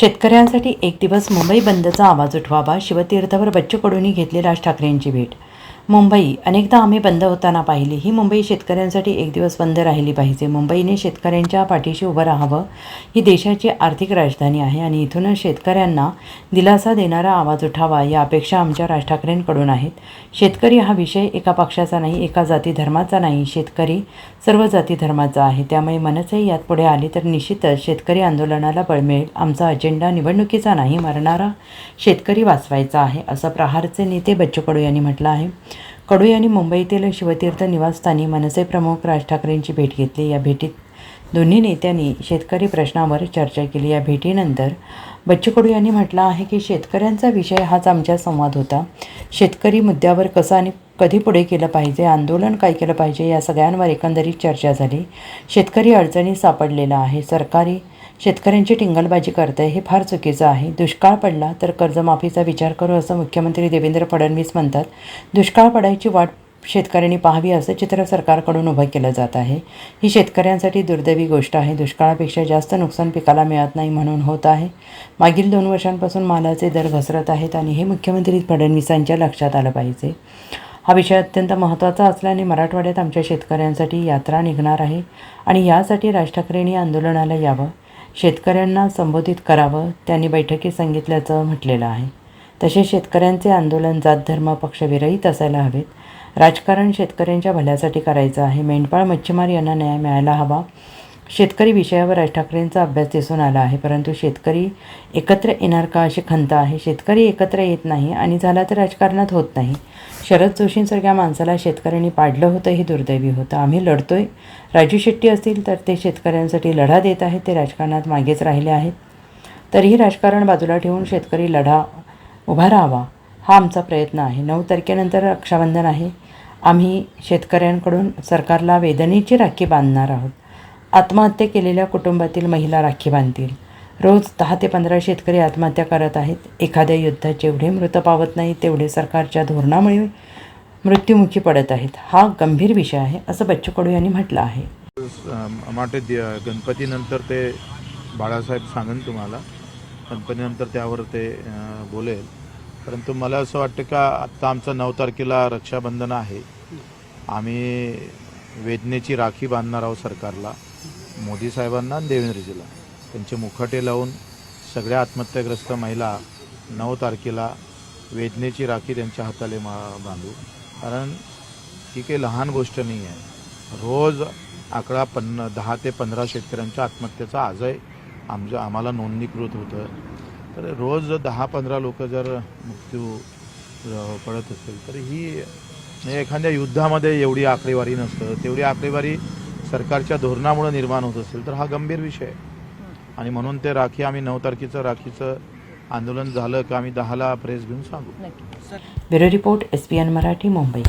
शेतकऱ्यांसाठी एक दिवस मुंबई बंदचा आवाज उठवावा शिवतीर्थावर बच्चू कडूंनी घेतली राज ठाकरेंची भेट मुंबई. अनेकदा आम्ही बंद होताना पाहिली. ही मुंबई शेतकऱ्यांसाठी एक दिवस बंद राहिली पाहिजे. मुंबईने शेतकऱ्यांच्या पाठीशी उभं राहावं ही देशाची आर्थिक राजधानी आहे आणि इथूनच शेतकऱ्यांना दिलासा देणारा आवाज उठावा या अपेक्षा आमच्या राज ठाकरेंकडून आहेत. शेतकरी हा विषय एका पक्षाचा नाही एका जाती धर्माचा नाही. शेतकरी सर्व जाती धर्माचा आहे. त्यामुळे मनसे यात पुढे आली तर निश्चितच शेतकरी आंदोलनाला बळ मिळेल. आमचा अजेंडा निवडणुकीचा नाही मरणारा शेतकरी वाचवायचा आहे असं प्रहारचे नेते बच्चू कडू यांनी म्हटलं आहे. कडू यांनी मुंबईतील शिवतीर्थ निवासस्थानी मनसे प्रमुख राज ठाकरेंची भेट घेतली. या भेटीत दोन्ही नेत्यांनी शेतकरी प्रश्नावर चर्चा केली. या भेटीनंतर बच्चू कडू यांनी म्हटलं आहे की शेतकऱ्यांचा विषय हाच आमच्या संवाद होता. शेतकरी मुद्द्यावर कसं आणि कधी पुढे केलं पाहिजे आंदोलन काय केलं पाहिजे या सगळ्यांवर एकंदरीत चर्चा झाली. शेतकरी अडचणीत सापडलेला आहे सरकारी शेतकऱ्यांची टिंगलबाजी करत आहे हे फार चुकीचं आहे. दुष्काळ पडला तर कर्जमाफीचा विचार करू असं मुख्यमंत्री देवेंद्र फडणवीस म्हणतात. दुष्काळ पडायची वाट शेतकऱ्यांनी पाहावी असं चित्र सरकारकडून उभं केलं जात आहे. ही शेतकऱ्यांसाठी दुर्दैवी गोष्ट आहे. दुष्काळापेक्षा जास्त नुकसान पिकाला मिळत नाही म्हणून होत आहे. मागील दोन वर्षांपासून मालाचे दर घसरत आहेत आणि हे मुख्यमंत्री फडणवीसांच्या लक्षात आलं पाहिजे. हा विषय अत्यंत महत्त्वाचा असल्याने मराठवाड्यात आमच्या शेतकऱ्यांसाठी यात्रा निघणार आहे आणि यासाठी राज ठाकरेंनी आंदोलनाला यावं. शेतकऱ्यांना संबोधित करावं त्यांनी बैठकीत सांगितल्याचं म्हटलेलं आहे. तसेच शेतकऱ्यांचे आंदोलन जात धर्म पक्षविरहित असायला हवेत. राजकारण शेतकऱ्यांच्या भल्यासाठी करायचं आहे. मेंढपाळ मच्छीमार यांना न्याय मिळायला हवा. शेतकरी विषयावर राज ठाकरेंचा अभ्यास दिसून आला आहे परंतु शेतकरी एकत्र येणार का अशी खंत आहे? शेतकरी एकत्र येत नाही आणि झाला तर राजकारणात होत नाही. शरद जोशींसारख्या माणसाला शेतकऱ्यांनी पाडलं होतं हे दुर्दैवी होतं. आम्ही लढतोय. राजू शेट्टी असतील तर ते शेतकऱ्यांसाठी लढा देत आहेत ते राजकारणात मागेच राहिले आहेत. तरीही राजकारण बाजूला ठेवून शेतकरी लढा उभा राहावा हा आमचा प्रयत्न आहे. नऊ तारखेनंतर रक्षाबंधन आहे. आम्ही शेतकऱ्यांकडून सरकारला वेदनेची राखी बांधणार आहोत. आत्महत्या केलेल्या कुटुंबातील महिला राखी बांधतील. रोज दहा ते पंधरा शेतकरी आत्महत्या करत आहेत. एखाद्या युद्धात जेवढे मृत पावत नाही तेवढे सरकारच्या धोरणामुळे मृत्युमुखी पडत आहेत. हा गंभीर विषय आहे असं बच्चू कडू यांनी म्हटलं आहे. माटे गणपतीनंतर ते बाळासाहेब सांगन तुम्हाला. गणपतीनंतर त्यावर ते बोलेल. परंतु मला असं वाटतं का आत्ता आमचं नऊ तारखेला रक्षाबंधन आहे. आम्ही वेदनेची राखी बांधणार आहोत सरकारला. मोदी साहेबांना आणि देवेंद्रजीला. त्यांचे मुखटे लावून सगळ्या आत्महत्याग्रस्त महिला नऊ तारखेला वेदनेची राखी त्यांच्या हाताले मा बांधू. कारण ही काही लहान गोष्ट नाही आहे. रोज आकडा पन्न दहा ते पंधरा शेतकऱ्यांच्या आत्महत्येचा आजही आमच्या आम्हाला नोंदणीकृत होतं तर रोज दहा पंधरा लोक जर मृत्यू पडत असेल तर ही एखाद्या युद्धामध्ये एवढी आकडेवारी नसतं. तेवढी आकडेवारी सरकारच्या धोरणामुळे निर्माण होत असेल तर हा गंभीर विषय आहे. आणि म्हणून ते राखी आम्ही नऊ तारखेचं राखीचं आंदोलन झालं का आम्ही दहाला प्रेस घेऊन सांगू. Bureau report S P N Marathi Mumbai.